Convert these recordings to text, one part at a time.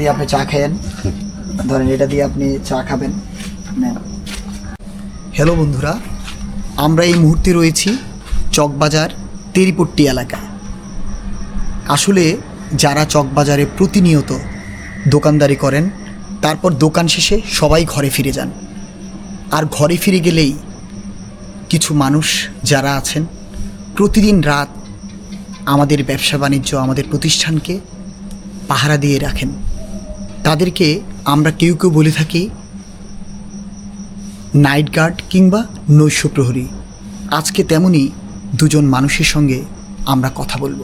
দিয়ে আপনি চা খেয়েন, ধরেন এটা দিয়ে আপনি চা খাবেন হ্যালো বন্ধুরা, আমরা এই মুহূর্তে রয়েছি চকবাজার তেরিপট্টি এলাকায়। আসলে যারা চকবাজারে প্রতিনিয়ত দোকানদারি করেন, তারপর দোকান শেষে সবাই ঘরে ফিরে যান। আর ঘরে ফিরে গেলেই কিছু মানুষ যারা আছেন, প্রতিদিন রাত আমাদের ব্যবসা বাণিজ্য, আমাদের প্রতিষ্ঠানকে পাহারা দিয়ে রাখেন। তাদেরকে আমরা কেউ কেউ বলে থাকি নাইট গার্ড কিংবা নৈশ প্রহরী। আজকে তেমনই দুজন মানুষের সঙ্গে আমরা কথা বলব।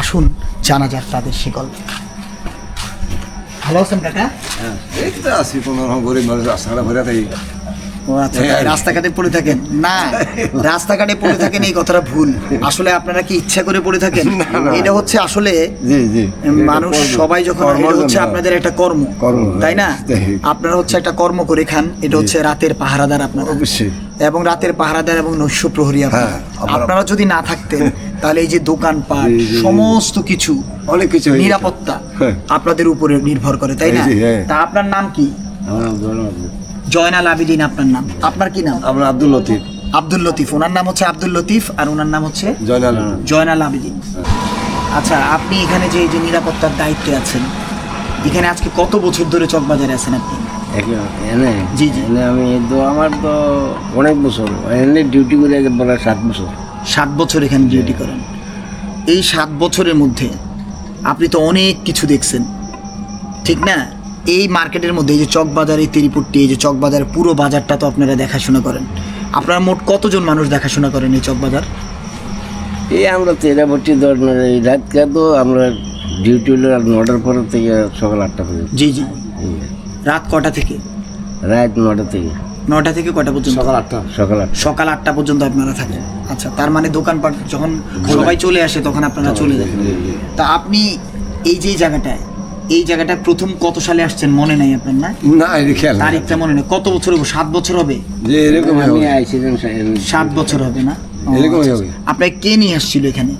আসুন, জানা যাক তাদের সে গল্প। ভালো আছেন কাকা? এই তো গরিব মানুষ ভরে রাস্তাঘাটে পড়ে থাকেন? না রাস্তাঘাটে পড়ে থাকেন এই কথাটা ভুল। আসলে আপনারা কি ইচ্ছা করে পড়ে থাকেন? এটা হচ্ছে আসলে মানুষ। সবাই যখন হচ্ছে আপনাদের একটা কর্ম কর্ম, তাই না? আপনারা হচ্ছে একটা কর্ম করে খান এটা হচ্ছে রাতের পাহারাদার আপনারা অবশ্যই। এবং রাতের পাহারাদার এবং নৈশ প্রহরী আপনারা। হ্যাঁ, যদি না থাকতেন তাহলে এই যে দোকানপাট। সমস্ত কিছু অনেক কিছু নিরাপত্তা হ্যাঁ। আপনাদের উপরে নির্ভর করে তাই না? হ্যাঁ। তা আপনার নাম কি। জয়নাল আবিদিন আপনার নাম? আপনার কি নাম? আমরা আব্দুল লতিফ। আব্দুল লতিফ। ওনার নাম হচ্ছে আব্দুল লতিফ আর ওনার নাম হচ্ছে জয়নাল জয়নাল আবিদিন। আচ্ছা আপনি এখানে যে যে নিরাপত্তার দায়িত্বে আছেন এখানে আজকে কত বছর ধরে চকবাজারে আছেন আপনি? জি, জি। আমি তো আমার তো অনেক বছর। এনে ডিউটি করে বলে সাত বছর। সাত বছর এখানে ডিউটি করেন। এই সাত বছরের মধ্যে আপনি তো অনেক কিছু দেখছেন। ঠিক না? এই মার্কেটের মধ্যে এই যে চকবাজার এই তিরিপুট্টি এই যে চকবাজার পুরো বাজারটা তো আপনারা দেখাশোনা করেন। আপনারা মোট কতজন মানুষ দেখাশোনা করেন এই চকবাজার? এই আমরা তেরাপট্টি দশ এই রাতকে তো আমরা ডিউটি হলো নটার পর থেকে সকাল আটটা পর্যন্ত। জি জি। রাত কটা থেকে? রাত নটা থেকে। নটা থেকে কটা পর্যন্ত? সকাল আটটা। সকাল আটটা। সকাল আটটা পর্যন্ত আপনারা থাকেন। আচ্ছা তার মানে দোকানপাট যখন সবাই চলে আসে তখন আপনারা চলে যান। তা আপনি এই যে জায়গাটায় এই জায়গাটা প্রথম কত সালে আসছেন? মনে নাই আপনার না? না এই খেয়াল নাই। তারিখটা মনে নেই। কত বছর হবে? সাত বছর হবে? যে এরকম আমি আইছিলাম সা- সাত বছর হবে না? ও, এরকমই আচ্ছা, হবে। আচ্ছা। আপনাকে কে নিয়ে আসছিল এখানে?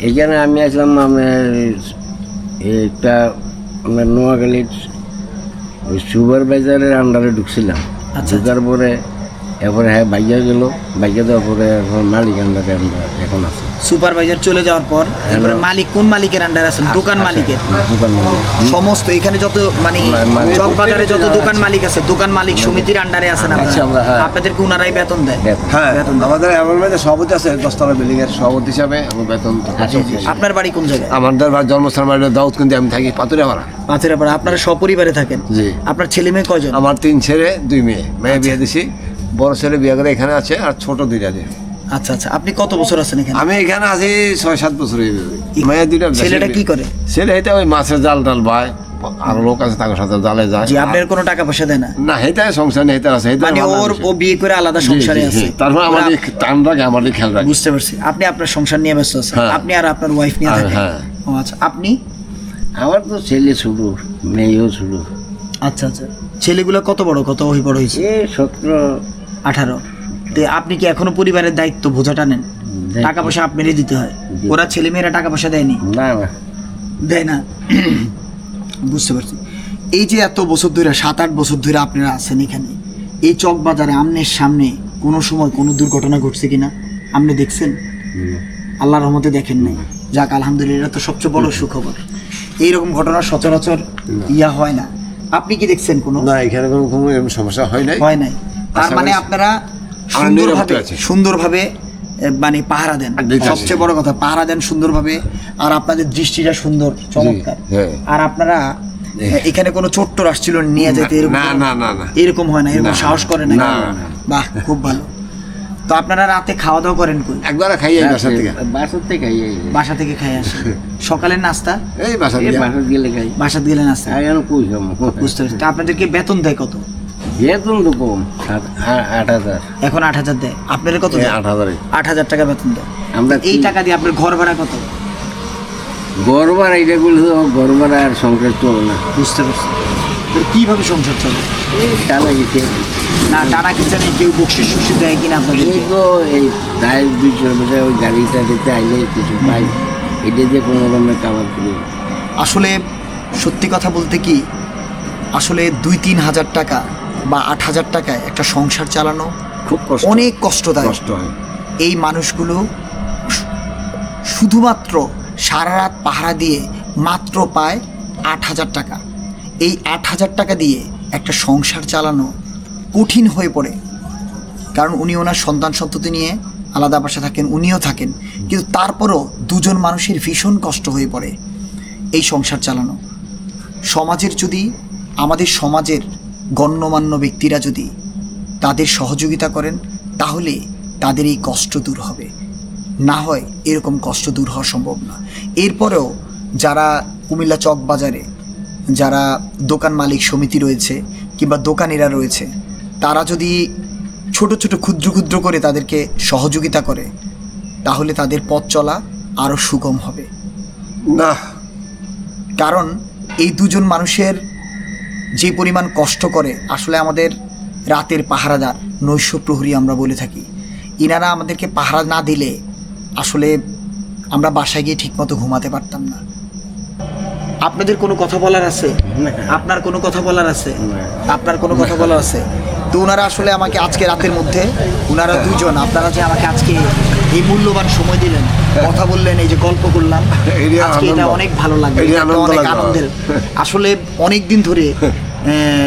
এখানে আমি আসলাম আমার একটা আমার নোয়াখালীর ওই সুপারভাইজারের আন্ডারে ঢুকছিলাম। আচ্ছা, ঢুকার পরে এরপরে হ্যাঁ বাইয়া গেল। বাইয়া দেওয়ার পরে এখন মালিক আন্ডারে আমরা এখন আছি। সুপারভাইজার চলে যাওয়ার পর এরপরে মালিক কোন মালিকের আন্ডার আছেন? দোকান মালিকের। দোকান মালিক। সমস্ত এখানে যত মানে মানে- চকবাজারে যত দোকান মালিক আছে দোকান মালিক সমিতির আন্ডারে আছেন আচ্ছা, হ্যাঁ। আপনাদেরকে উনারাই বেতন দেয়। হ্যাঁ আমাদের এমন মধ্যে সভাপতি আছে দশতলা বিল্ডিং এর সভাপতি হিসাবে আমার বেতন আচ্ছা, আপনার বাড়ি কোন জায়গায়? আমাদের জন্মস্থান বাড়ি দাউদ কিন্তু আমি থাকি পাতুরিয়া ভাড়া পাথরের পাড়া আপনারা সপরিবারে থাকেন? জি। আপনার ছেলে মেয়ে কয়জন? আমার তিন ছেলে দুই মেয়ে। মেয়ে বিয়ে দিছি। বড় ছেলে বিয়ে করে এখানে আছে আর ছোট দুইটা দিয়ে আচ্ছা আচ্ছা। আপনি কত বছর আছেন এখানে? আমি এখানে আছি ছয় সাত বছর হয়ে যাবে। মেয়ে দুইটা ছেলেটা কি করে? ছেলে এটা ওই মাছের জাল টাল ভাই আর লোক আছে তার সাথে জালে যায়। জি আপনার কোনো টাকা পয়সা দেয় না? না হেতায় সংসার নেই হেতার আছে হেতায় মানে ওর ও বিয়ে করে আলাদা সংসারে আছে। তারপর আমাদের টান রাখে আমাদের খেয়াল রাখে। বুঝতে পারছি। আপনি আপনার সংসার নিয়ে ব্যস্ত আছেন। হ্যাঁ। আপনি আর আপনার ওয়াইফ নিয়ে থাকেন। হ্যাঁ। ও আচ্ছা। আপনি? আমার তো ছেলে শুরু মেয়েও শুরু। আচ্ছা আচ্ছা। ছেলেগুলো কত বড় কত বড় হয়েছে? সতেরো আঠারো। তো আপনি কি এখনও পরিবারের দায়িত্ব বোঝাটা নেন? টাকা পয়সা আপনারই দিতে হয়। ওরা ছেলে মেয়েরা টাকা পয়সা দেয়নি। না দেয় না। বুঝতে পারছি। এই যে এত বছর ধরে সাত আট বছর ধরে আপনারা আছেন এখানে এই চক বাজারে আমনের সামনে কোনো সময় কোনো দুর্ঘটনা ঘটছে কিনা? আপনি দেখছেন? হুম। আল্লাহর রহমতে দেখেন নাই। যাক আলহামদুলিল্লাহ এটা তো সবচেয়ে বড় সুখবর। এইরকম ঘটনা সচরাচর ইয়া হয় না। আপনি কি দেখছেন কোনো? না এখানে কোনো সমস্যা হয় নাই। হয় নাই। তার মানে আপনারা সুন্দরভাবে সুন্দরভাবে মানে পাহারা দেন। সবচেয়ে বড় কথা পাহারা দেন সুন্দরভাবে আর আপনাদের দৃষ্টিটা সুন্দর চমৎকার। হ্যাঁ। আর আপনারা এখানে কোনো চোট্টর আসছিল নিয়ে যেতে এরকম না, না, না, না। এরকম হয় না এরকম সাহস করে না। বাহ খুব ভালো। তো আপনারা রাতে খাওয়া দাওয়া করেন কই? একবার খাই এই বাসা থেকে। বাসার থেকে খাই এই বাসা থেকে খাই আসেন সকালের নাস্তা? এই বাসা থেকে। বাসার গেলে খাই। বাসাত গেলে নাস্তা? আর কই বুঝতে পারছি। তা আপনাদেরকে বেতন দেয় কত? বেতন তো কম আট হাজার। এখন আট হাজার দেয়। আপনাদের কত? আট হাজারে আট হাজার টাকা বেতন দেয়। আমরা এই টাকা দিয়ে আপনার ঘর ভাড়া কত? গরবার এইটা করলে তো গরবার আর সংসার চলে না। বুঝতে পারছি। কীভাবে সংসার চলে? টানা গেছে। না টানা কিচা নেই কেউ বকশিস সুশি দেয় কিনা আপনাদের এই তো এই প্রায় দুইশো বছর ওই গাড়িটা দিতে আইলে কিছু পাই। এটা দিয়ে কোনো রকমের কাবার করি আসলে সত্যি কথা বলতে কি আসলে দুই তিন হাজার টাকা বা আট হাজার টাকায় একটা সংসার চালানো খুব অনেক কষ্টদায়ক। কষ্ট হয়। এই মানুষগুলো শুধুমাত্র সারা রাত পাহারা দিয়ে মাত্র পায় আট হাজার টাকা। এই আট হাজার টাকা দিয়ে একটা সংসার চালানো কঠিন হয়ে পড়ে। কারণ উনি ওনার সন্তান সন্ততি নিয়ে আলাদা বাসা থাকেন উনিও থাকেন। কিন্তু তারপরও দুজন মানুষের ভীষণ কষ্ট হয়ে পড়ে এই সংসার চালানো। সমাজের যদি আমাদের সমাজের গণ্যমান্য ব্যক্তিরা যদি তাদের সহযোগিতা করেন তাহলে তাদের এই কষ্ট দূর হবে। না হয় এরকম কষ্ট দূর হওয়া সম্ভব না। এরপরেও যারা কুমিল্লা চক বাজারে যারা দোকান মালিক সমিতি রয়েছে কিংবা দোকানিরা রয়েছে তারা যদি ছোট ছোট ক্ষুদ্র ক্ষুদ্র করে তাদেরকে সহযোগিতা করে তাহলে তাদের পথ চলা আরও সুগম হবে। না। কারণ এই দুজন মানুষের যে পরিমাণ কষ্ট করে আসলে আমাদের রাতের পাহারাদার নৈশ প্রহরী আমরা বলে থাকি। ইনারা আমাদেরকে পাহারা না দিলে আসলে আমরা বাসায় গিয়ে ঠিকমতো ঘুমাতে পারতাম না। আপনাদের কোনো কথা বলার আছে? আপনার কোনো কথা বলার আছে? আপনার কোনো কথা বলার আছে? তো ওনারা আসলে আমাকে আজকে রাতের মধ্যে ওনারা দুজন আপনারা যে আমাকে আজকে এই মূল্যবান সময় দিলেন কথা বললেন এই যে গল্প করলাম আজকে এটা অনেক ভালো লাগবে অনেক আনন্দের। আসলে অনেক দিন ধরে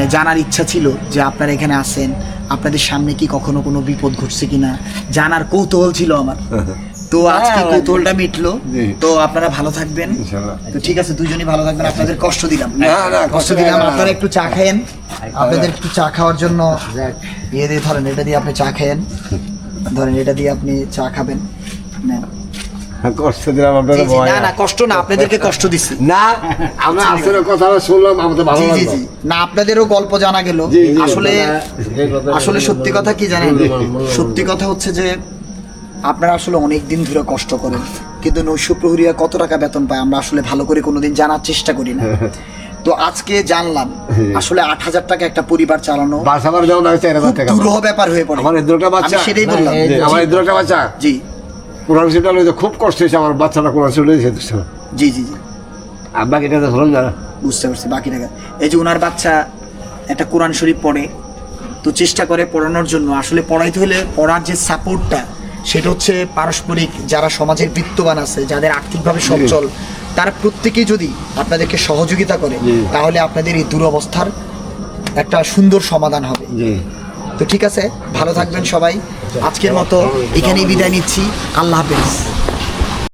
জানার ইচ্ছা ছিল যে আপনারা এখানে আসেন। আপনাদের সামনে কি কখনো কোনো বিপদ ঘটছে কিনা? জানার কৌতূহল ছিল আমার। তো আজকে হ্যাঁ, কৌতূহলটা মিটলো। তো আপনারা ভালো থাকবেন। তো ঠিক আছে দুজনই ভালো থাকবেন। আপনাদের কষ্ট দিলাম। না, না, কষ্ট দিলাম আপনারা একটু চা খায়েন। আপনাদের একটু চা খাওয়ার জন্য ইয়ে দিয়ে ধরেন এটা দিয়ে আপনি চা খায়েন। ধরেন এটা দিয়ে আপনি চা খাবেন। নেন। কষ্ট দিলাম আপনাদের না না কষ্ট না আপনাদেরকে কষ্ট দিছি। না আমরা আসলে কথা শুনলাম আমাদের ভালো লাগল। না আপনাদেরও গল্প জানা গেল। আসলে আসলে সত্যি কথা কি জানেন? সত্যি কথা হচ্ছে যে আপনারা আসলে অনেক দিন ধরে কষ্ট করেন। কিন্তু নৈশ প্রহরীরা কত টাকা বেতন পায় আমরা আসলে ভালো করে কোনোদিন জানার চেষ্টা করি না। তো আজকে জানলাম আসলে আট হাজার টাকা একটা পরিবার চালানো বাসা ভাড়া যেমন আমি চার হাজার টাকা দুরূহ ব্যাপার হয়ে পড়ে। আমার ইদ্র বাচ্চা? সেটাই বললাম। আমার ইদ্র বাচ্চা? জি। কোরআন শিবটা লইতে খুব কষ্ট হয়েছে আমার বাচ্চাটা কোরআন শিব লইছে জি জি জি। আব্বা এটা তো ধরুন যারা বুঝতে পারছি বাকি টাকা। এই যে ওনার বাচ্চা একটা কোরআন শরীফ পড়ে তো চেষ্টা করে পড়ানোর জন্য। আসলে পড়াইতে হলে পড়ার যে সাপোর্টটা সেটা হচ্ছে পারস্পরিক যারা সমাজের বিত্তবান আছে যাদের আর্থিকভাবে সচ্ছল তারা প্রত্যেকেই যদি আপনাদেরকে সহযোগিতা করে তাহলে আপনাদের এই দুরবস্থার একটা সুন্দর সমাধান হবে। তো ঠিক আছে ভালো থাকবেন সবাই। আজকের মতো এখানেই বিদায় নিচ্ছি। আল্লাহ হাফেজ।